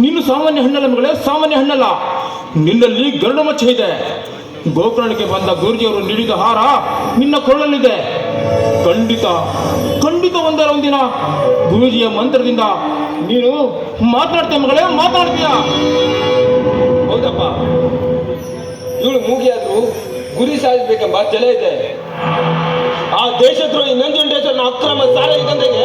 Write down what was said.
ನೀನು ಸಾಮಾನ್ಯ ಹಣ್ಣಲ್ಲ ಮಗಳೇ, ಸಾಮಾನ್ಯ ಹಣ್ಣಲ್ಲ. ನಿನ್ನಲ್ಲಿ ಗರುಡ ಮಚ್ಚ ಇದೆ. ಗೋಕರ್ಣಕ್ಕೆ ಬಂದ ಗುರುಜಿಯವರು ನೀಡಿದ ಹಾರ ನಿನ್ನ ಕೊಳ್ಳಲಿದೆ ಖಂಡಿತ ಖಂಡಿತ ಒಂದರ ಒಂದಿನ. ಗುರುಜಿಯ ಮಂತ್ರದಿಂದ ನೀನು ಮಾತಾಡ್ತೀಯ ಮಗಳೇ, ಮಾತನಾಡ್ತೀಯ. ಹೌದಪ್ಪ. ಇವಳು ಮೂಗಿಯಾದ್ರು ಗುರಿ ಸಾಧಿಸಬೇಕೆಂಬ ಜಲ ಇದೆ. ಆ ದೇಶದ್ರೋಹಿ ನಂಜುಂಡೇಶ್ವರನ ಅಕ್ರಮ ಸಾರ ದಂಧೆಗೆ